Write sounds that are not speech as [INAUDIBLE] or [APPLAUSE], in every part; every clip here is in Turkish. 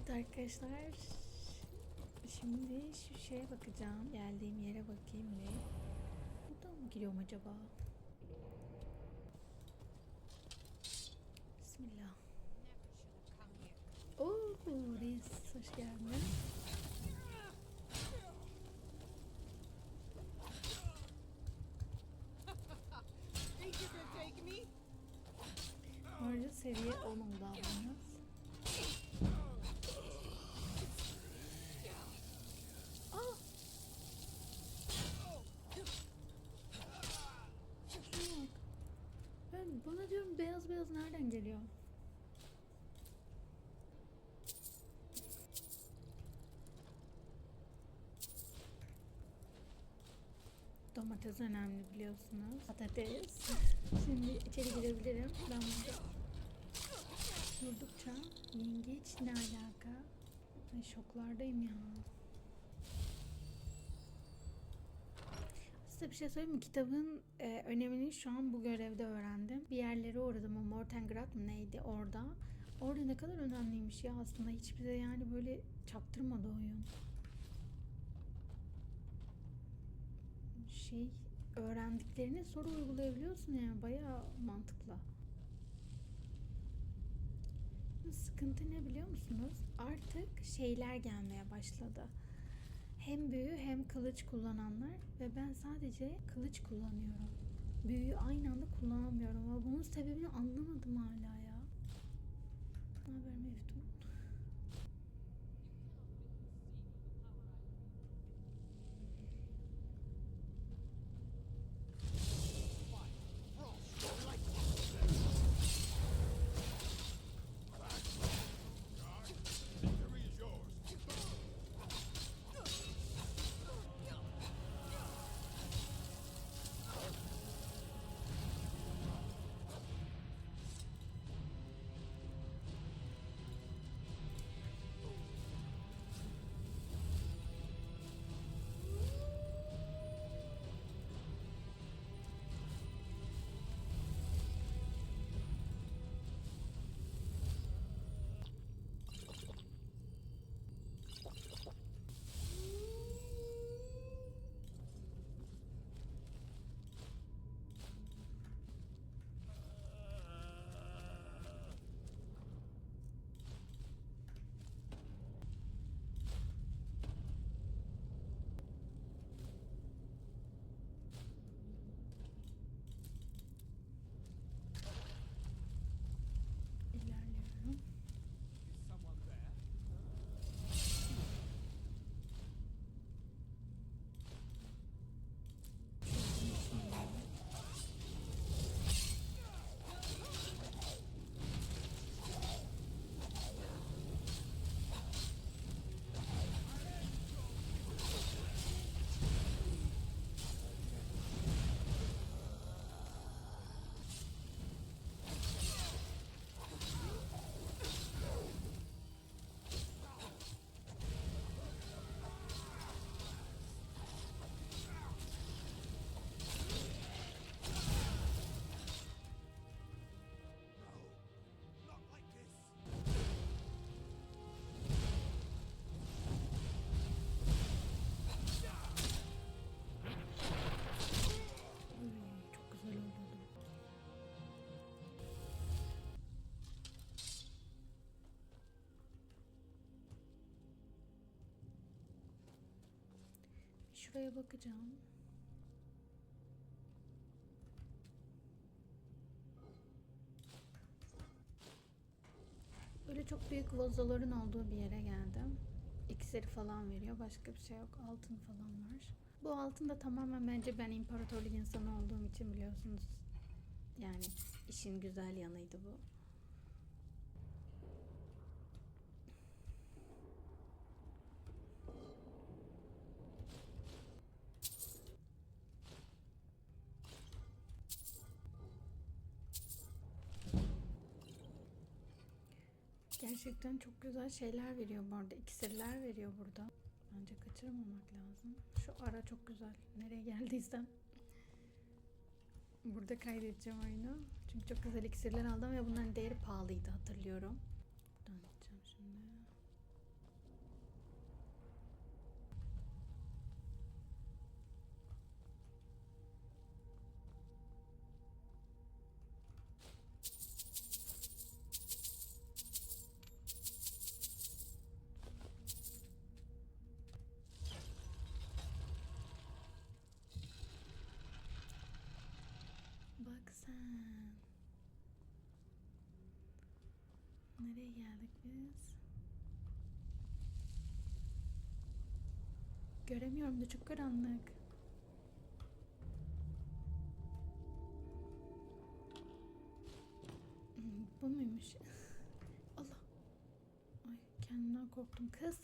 Evet arkadaşlar. Şimdi şu şeye bakacağım. Geldiğim yere bakayım bir. Buradan mı giriyorum acaba? Bismillah. Oo, Reis hoş geldin. Ayrıca seviye 10 oldu ablamız. Aa! Şuna bak. Ben bana diyorum beyaz beyaz nereden geliyor? Domates önemli biliyorsunuz. Patates. Şimdi içeri girebilirim. Ben burada durdukça yengeç ne alaka? Ay şoklardayım ya. Size bir şey söyleyeyim mi? Kitabın e, önemini şu an bu görevde öğrendim. Bir yerlere uğradım o Mortengrad mı neydi orada. Orada ne kadar önemliymiş ya aslında. Hiçbir de yani böyle çaktırmadı oyun. Şey öğrendiklerini soru uygulayabiliyorsun yani bayağı mantıklı. Sıkıntı ne biliyor musunuz? Artık şeyler gelmeye başladı. Hem büyü hem kılıç kullananlar ve ben sadece kılıç kullanıyorum. Büyüyü aynı anda kullanamıyorum ama bunun sebebini anlamadım hala ya. Ne haber Meftun? Şuraya bakacağım. Böyle çok büyük vazoların olduğu bir yere geldim. İksiri falan veriyor. Başka bir şey yok. Altın falan var. Bu altın da tamamen bence ben imparatorluk insanı olduğum için biliyorsunuz. Yani işin güzel yanıydı bu. Gerçekten çok güzel şeyler veriyor bu arada. İksirler veriyor burada. Bence kaçırmamak lazım. Şu ara çok güzel. Nereye geldiysem. Burada kaydedeceğim oyunu. Çünkü çok güzel iksirler aldım ve bunların değeri pahalıydı hatırlıyorum. Nereye geldik biz? Göremiyorum da çok karanlık. Hmm, Bu muymuş? [LAUGHS] Allah. Ay kendimden korktum kız.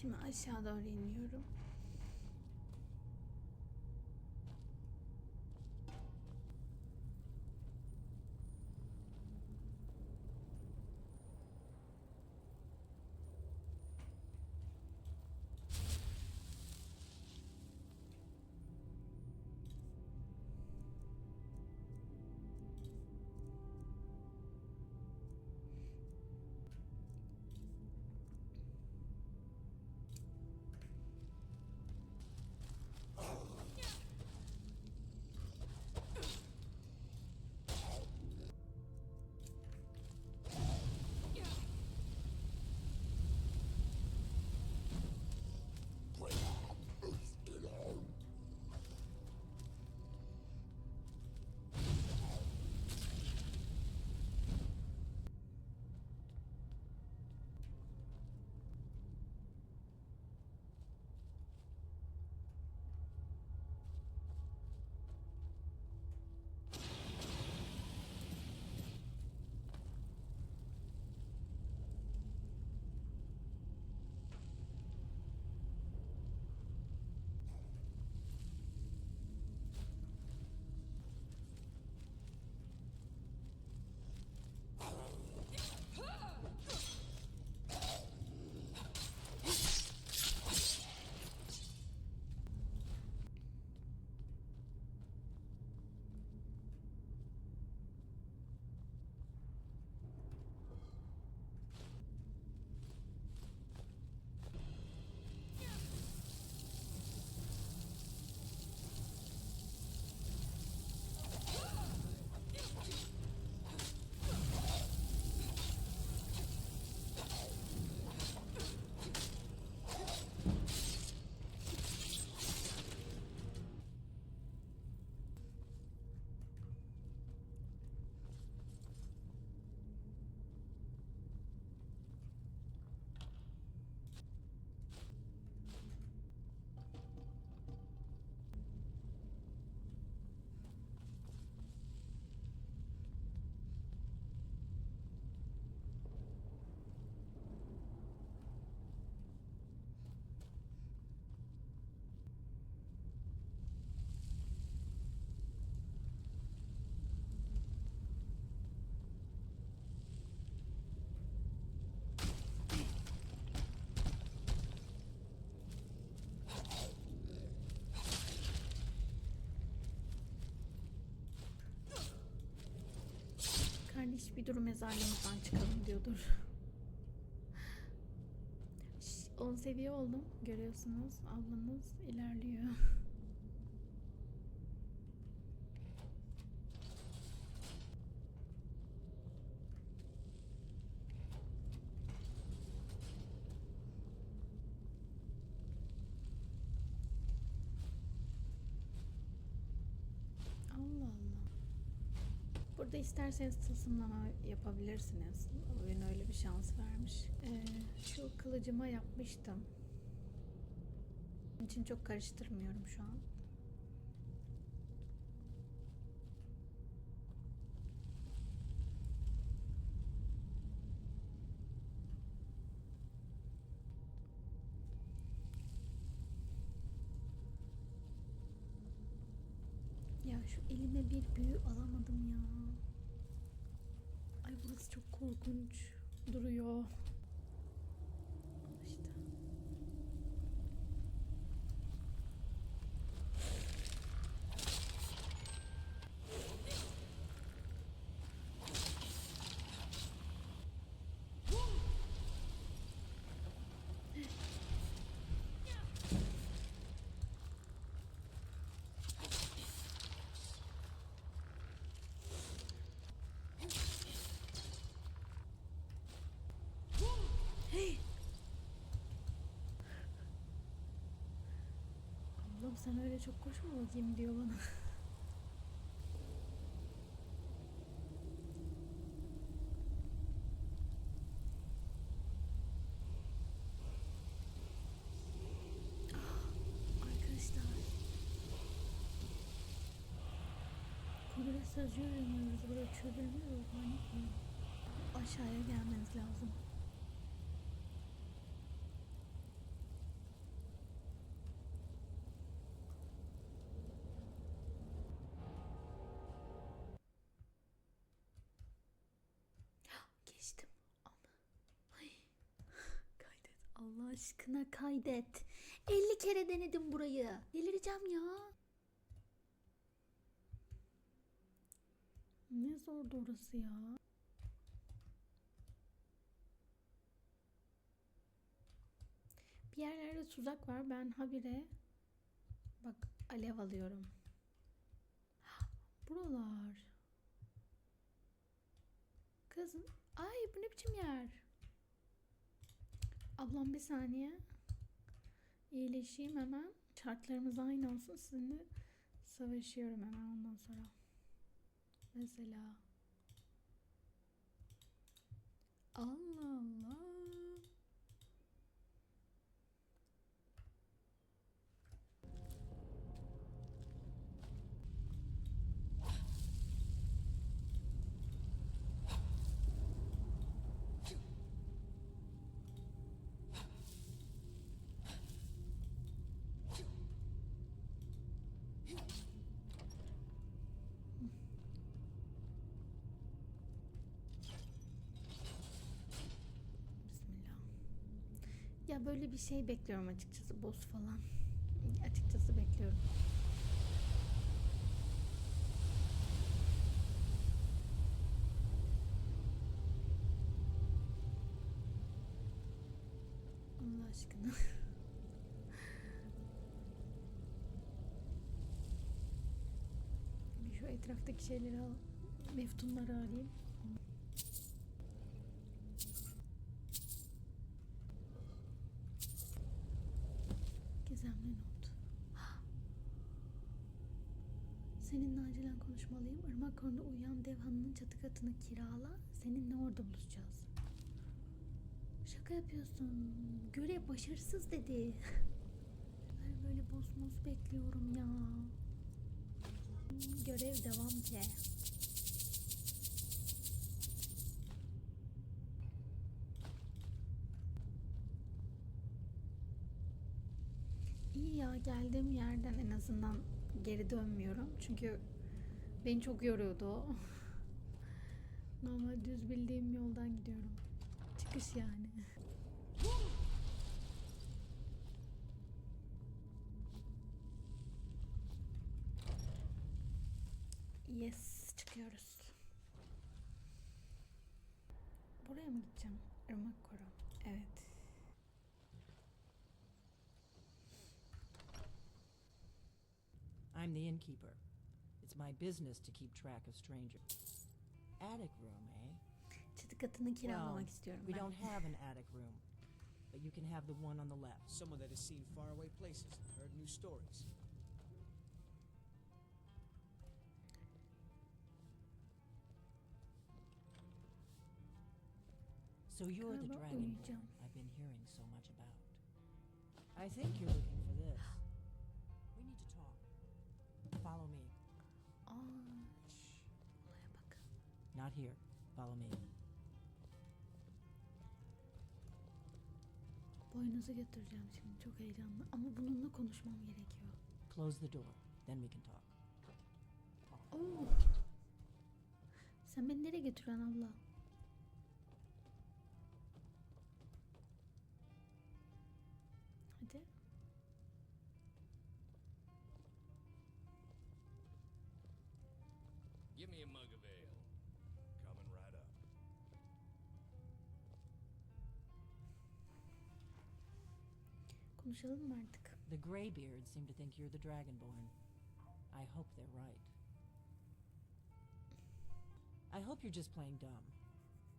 Şimdi aşağı doğru iniyorum. Kardeş bir dur mezarlığımızdan çıkalım diyordur. 10 seviye oldum. Görüyorsunuz ablamız ilerliyor. Burada isterseniz tılsımlama yapabilirsiniz. Oyun öyle bir şans vermiş. Ee, şu kılıcıma yapmıştım. İçin çok karıştırmıyorum şu an. Ya şu elime bir büyü alamadım ya. Çok korkunç duruyor. Al işte. Hey! Ablam sen öyle çok koşma bakayım diyor bana. [GASPS] Arkadaşlar. Kudret sözcüğü öğreniyoruz. Burada çözülmüyor. Panik mi? Aşağıya gelmeniz lazım. Aşkına kaydet. 50 kere denedim burayı. Delireceğim ya. Ne zordu orası ya. Bir yerlerde tuzak var. Ben habire bak alev alıyorum. Buralar. Kızım. Ay bu ne biçim yer? Ablam bir saniye. İyileşeyim hemen. Şartlarımız aynı olsun. Sizinle savaşıyorum hemen ondan sonra. Mesela. Allah Allah. Bismillah. Ya böyle bir şey bekliyorum açıkçası. Boss falan. Açıkçası bekliyorum. Allah aşkına. [LAUGHS] Bir Şu etraftaki şeyleri al. Meftunları alayım. Gizemli not. [GASPS] Seninle acilen konuşmalıyım. Irmak konuda uyuyan dev hanının çatı katını kirala. Seninle orada buluşacağız. Şaka yapıyorsun. Görev başarısız dedi. [LAUGHS] Ben böyle bosmos bekliyorum ya. Görev devam ki. İyi ya geldiğim yerden en azından geri dönmüyorum. Çünkü beni çok yoruyordu. [LAUGHS] Normal düz bildiğim yoldan gidiyorum. Çıkış yani. Yes, çıkıyoruz. Buraya mı gideceğim? Irmak Koru. Evet. I'm the innkeeper. It's my business to keep track of strangers. Attic room, eh? Çatı katını kiralamak Well, istiyorum we ben. don't have an attic room, but you can have the one on the left. Someone that has seen faraway places and heard new stories. So you're the uyuyacağım. I've been hearing so much about. I think you're looking for this. We need to talk. Follow me. Aa, şş, olaya bakın. Not here. Follow me. Boynuzu götüreceğim şimdi çok heyecanlı ama bununla konuşmam gerekiyor. Close the door. Then we can talk. Oo. Sen beni nereye götürüyorsun abla? Give me a mug of ale. Coming right up. Konuşalım mı artık? The Greybeards seem to think you're the Dragonborn. I hope they're right. I hope you're just playing dumb.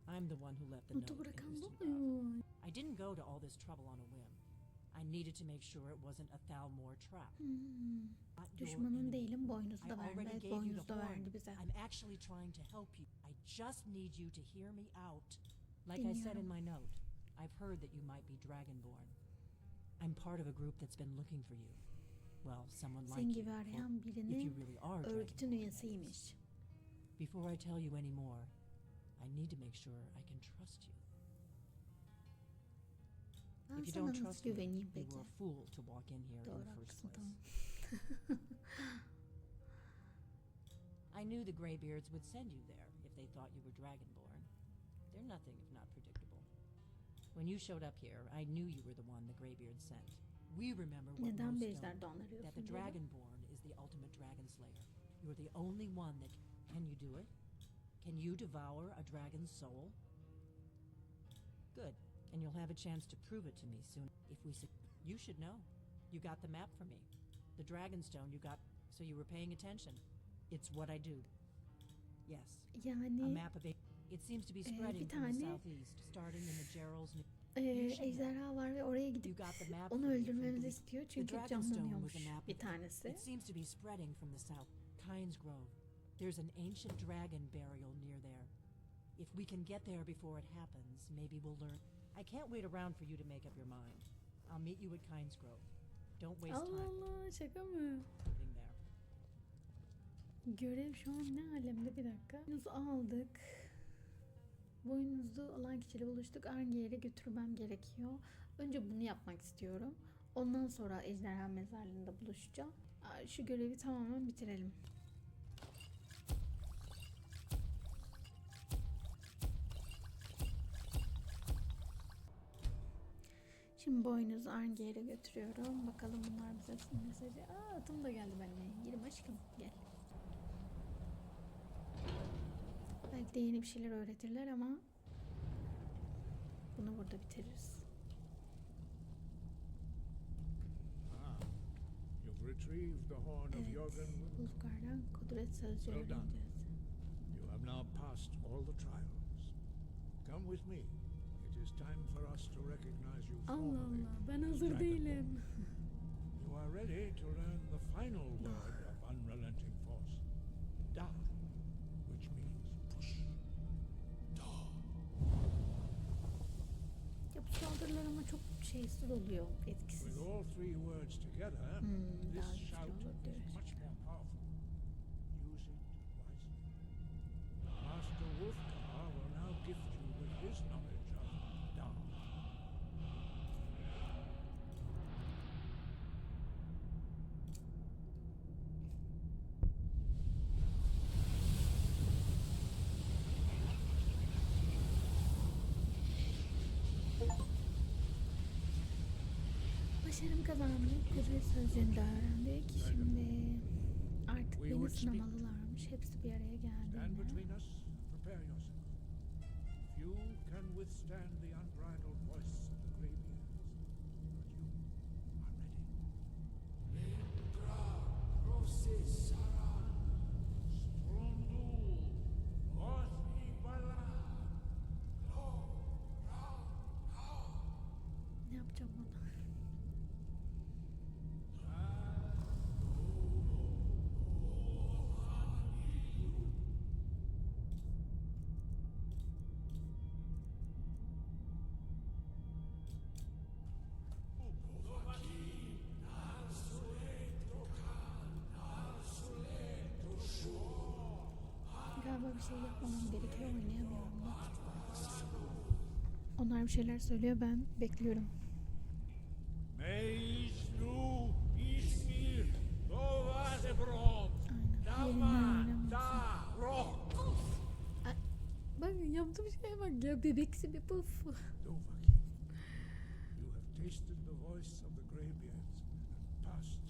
I'm the one who left the note in bırakan bu Ustengrav. I didn't go to all this trouble on a whim. I needed to make sure it wasn't a Thalmor trap. Hmm. Düşmanın değilim boynuzu da verdi. Evet, boynuzu da verdi bize. I'm actually trying to help you. I just need you to hear me out. Like I said in my note, I've heard that you might be Dragonborn. I'm part of a group that's been looking for you. Well, someone like you. gibi arayan if you really are örgütün Dragonborn, that is. üyesiymiş. Before I tell you any more, I need to make sure I can trust you. Ben if you sana don't nasıl trust me, güveneyim you peki? were a fool to walk in here in Doğru the first haklısın place. [LAUGHS] I knew the Greybeards would send you there if they thought you were Dragonborn. They're nothing if not predictable. When you showed up here, I knew you were the one the Greybeards sent. We remember what Neden most Bejder don't, Dawn that the. Dragonborn is the ultimate dragon slayer. You're the only one that can you do it? Can you devour a dragon's soul? And you'll have a chance to prove it to me soon. If we, you should know. You got the map for me. The Dragonstone you got, so you were paying attention. It's what I do. Yes, a map of it. It seems to be Ee, spreading bir from the southeast, starting in the Gerald's. e, know. ejderha var ve oraya You gidip got the map. onu for me from öldürmemizi istiyor The çünkü canlanıyormuş a map. bir tanesi. It seems to be spreading from the south. Kynes Grove. There's an ancient dragon burial near there. If we can get there before it happens, maybe we'll learn. I can't wait around for you to make up your mind. I'll meet you at Kynes Grove. Don't waste Allah time Allah şaka mı? getting there. Görev şu an ne alemde bir dakika. Boynuzu aldık. Boynuzu alan kişiyle buluştuk. Arnge'ye götürmem gerekiyor. Önce bunu yapmak istiyorum. Ondan sonra ejderha mezarlığında buluşacağım. Şu görevi tamamen bitirelim. Şimdi boynuzu Arnge'ye götürüyorum. Bakalım bunlar bize mesajı. Aa atım da geldi benimle. Girim aşkım gel. Belki de yeni bir şeyler öğretirler ama bunu burada bitiririz. Ah, you've retrieved the horn of Evet. Ulfgar'dan kudret sözcüğü Well. You have now passed all the trials. Come with me. Allah. Allah ben hazır değilim. You are ready to learn the final word of unrelenting force. Da, which means push. Da. Ya bu saldırılar ama çok şeysiz oluyor, etkisiz. With all three words together, Hmm, this shout Başarım kazandık. Kudret sözcüğünü de öğrendik. Şimdi artık beni sınamalılarmış. Hepsi bir araya geldiğinde. Few can withstand the unbridled bir şey yapmamam gerekiyor oynayamıyorum da. Onlar bir şeyler söylüyor ben bekliyorum. Mejnu İzmir Aynen. Yerinden oynamıyorsun. Da Roh Bak yaptığım şeye bak ya bebeksi bir puf.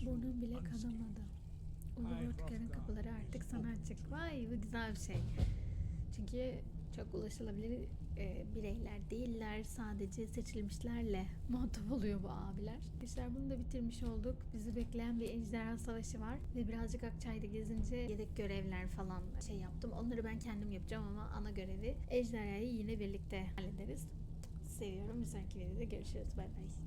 Burnum bile kanamadı. Vortigern'ın kapıları artık sana açık. Vay bu güzel bir şey. Çünkü çok ulaşılabilir e, bireyler değiller. Sadece seçilmişlerle muhatap oluyor bu abiler. İşler bunu da bitirmiş olduk. Bizi bekleyen bir ejderha savaşı var. Ve birazcık Akçay'da gezince yedek görevler falan şey yaptım. Onları ben kendim yapacağım ama ana görevi ejderhayı yine birlikte hallederiz. Seviyorum. Bir sonraki videoda görüşürüz. Bay bay.